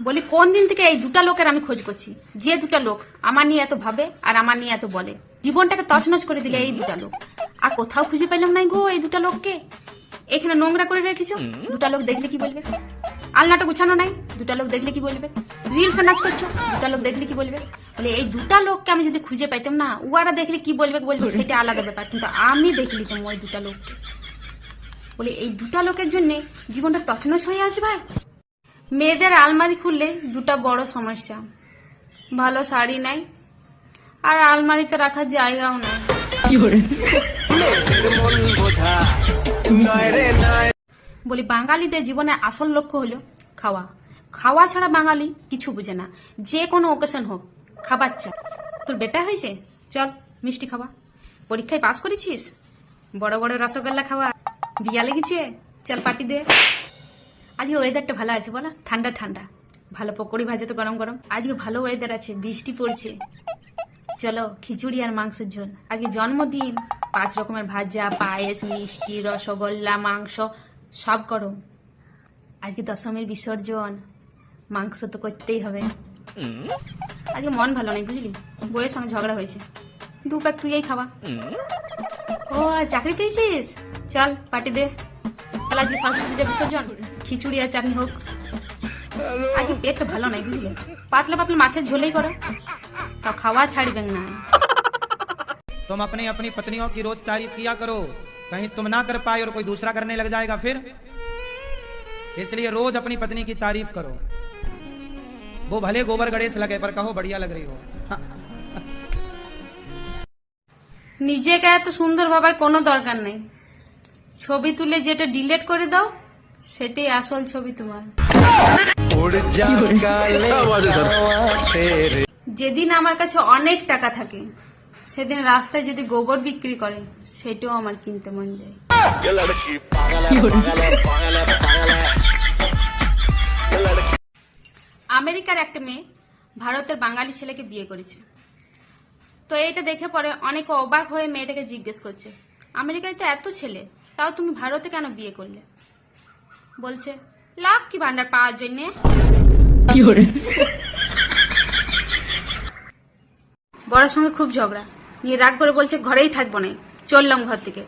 বলি কোন দিন থেকে এই দুটা লোকের আমি খোঁজ করছি? যে দুটা লোক আমার নিয়ে এত ভাবে আর আমার নিয়ে এত বলে। জীবনটাকে তছনছ করে দিলে এই দুটা লোক। আর কোথাও খুঁজে পেলাম নাই গো এই দুটা লোককে। এখানে নোংরা করে রেখেছো? দুটা লোক দেখলে কি বলবে? আলনাটা গুছানো নাই? দুটা লোক দেখলে কি বলবে? রিলস নাচ করছ? দুটা লোক দেখলে কি বলবে? বলে এই দুটা লোককে আমি যদি খুঁজে পাইতাম না উয়ারা দেখলে কি বলবে বলবে? সেটা আলাদা ব্যাপার। কিন্তু আমি দেখে নিতাম ওই দুটা লোককে। বলে এই দুটা লোকের জন্য জীবনটা তছনছ হয়ে আছে ভাই? মেয়েদের আলমারি খুললে দুটা বড় সমস্যা। ভালো শাড়ি নাই আর আলমারিতে রাখার জায়গাও নাই। বলি? বাঙালিদের জীবনে আসল লক্ষ্য হলো খাওয়া। খাওয়া ছাড়া বাঙালি কিছু বুঝে না। যে কোনো ওকেশন হোক খাবার চাই তোর বেটা হয়েছে? চল মিষ্টি খাওয়া। পরীক্ষায় পাস করেছিস? বড় বড় রসগোল্লা খাওয়া। বিয়া লেগেছে? চল পার্টি দে আজকে ওয়েদারটা ভালো আছে বলা? ঠান্ডা ঠান্ডা। ভালো পকোড়ি ভাজে তো গরম গরম। আজকে ভালো ওয়েদার আছে, বৃষ্টি পড়ছে। চলো, খিচুড়ি আর মাংসের ঝোল। আজকে জন্মদিন। পাঁচ রকমের ভাজা, পায়েস, মিষ্টি, রসগোল্লা, মাংস, সব গরম। আজকে দশমীর বিসর্জন। মাংস তো করতেই হবে। আজকে মন ভালো নেই, বুঝলি? বইয়ের সঙ্গে ঝগড়া হয়েছে। দু প্যাক তুই খাওয়া। ও, চাকরি পেয়েছিস? চল পার্টি দে চল আজকে সরস্বতী পূজা বিসর্জন। খিচুড়ি আর চাটনি হোক আজকে পেটটা ভালো নাই বুঝলি পাতলা পাতলা মাছের ঝোলেই করো তাও খাওয়া ছাড়বেন না तुम अपनी अपनी पत्नियों की रोज तारीफ किया करो कहीं तुम ना कर पाए और कोई दूसरा करने लग जाएगा फिर इसलिए रोज अपनी पत्नी की तारीफ करो वो भले गोबर गणेश लगे पर कहो बढ़िया लग रही हो নিজেকে এত সুন্দর ভাবার কোনো দরকার নেই ছবি তুলে যেটা ডিলিট করে দাও সেটাই আসল ছবি তোমার। যেদিন আমার কাছে অনেক টাকা থাকে, সেদিন রাস্তায় যদি গোবর বিক্রি করে, সেটাও আমার কিনতে মন যায়। আমেরিকার একটা মেয়ে ভারতের বাঙালি ছেলেকে বিয়ে করেছে তো এটা দেখে পরে অনেকে অবাক হয়ে মেয়েটাকে জিজ্ঞেস করছে, আমেরিকায় তো এত ছেলে, তাও তুমি ভারতে কেন বিয়ে করলে? বলছে লাভ কি ভান্ডার পাওয়ার জন্য? বড়ার সঙ্গে খুব ঝগড়া। নিয়ে রাগ করে বলছে ঘরেই থাকব না। চললাম ঘর থেকে।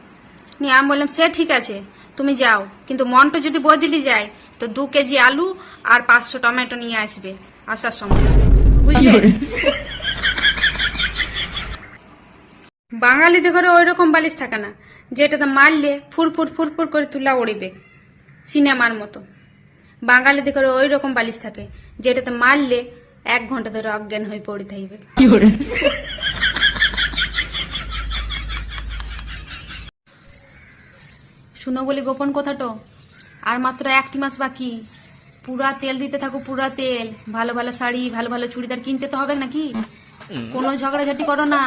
নিয়ে আমি বললাম সে ঠিক আছে তুমি যাও। কিন্তু মনটা যদি বদলি যায় তো দু কেজি আলু আর পাঁচশো টমেটো নিয়ে আসবে আসার সময়। বুঝলে? বাঙালিদের ঘরে ওই রকম বালিশ থাকে না। যেটাতে মারলে ফুরফুর ফুরফুর করে তুলা উড়িবে সিনেমার মতো। বাঙালিদের ঘরে ওই রকম বালিশ থাকে যেটাতে মারলে এক ঘণ্টা ধরে অজ্ঞান হয়ে পড়ে থাকবে। শুনো বলি গোপন কথাটো আর মাত্র একটি মাস বাকি। পুরা তেল দিতে থাকো পুরা তেল। ভালো ভালো শাড়ি ভালো ভালো চুড়িদার কিনতে তো হবে নাকি? কোনো ঝগড়াঝাটি করো না।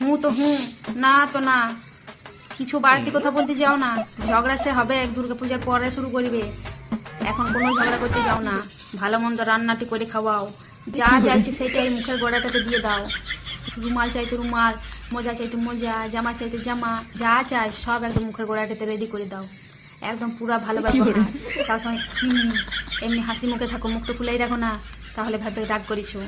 হুঁ তো হুঁ না তো না। কিছু বাড়তি কথা বলতে যাও না। ঝগড়া সে হবে এক দুর্গা পূজার পরে শুরু করবে। এখন কোনো ঝগড়া করতে যাও না। ভালো মন্দ রান্নাটি করে খাওয়াও। যা চাইছে সেটাই মুখের গোড়াটাতে দিয়ে দাও। রুমাল চাইতে রুমাল মোজা চাইতে মোজা জামা চাইতে জামা যা চাই সব একদম মুখের গোড়াটাতে রেডি করে দাও। একদম পুরা ভালো ব্যবহার। তার সঙ্গে এমনি হাসি মুখে থাকো মুখটা খুলেই রাখো না। তাহলে ভাববে রাগ করিছো।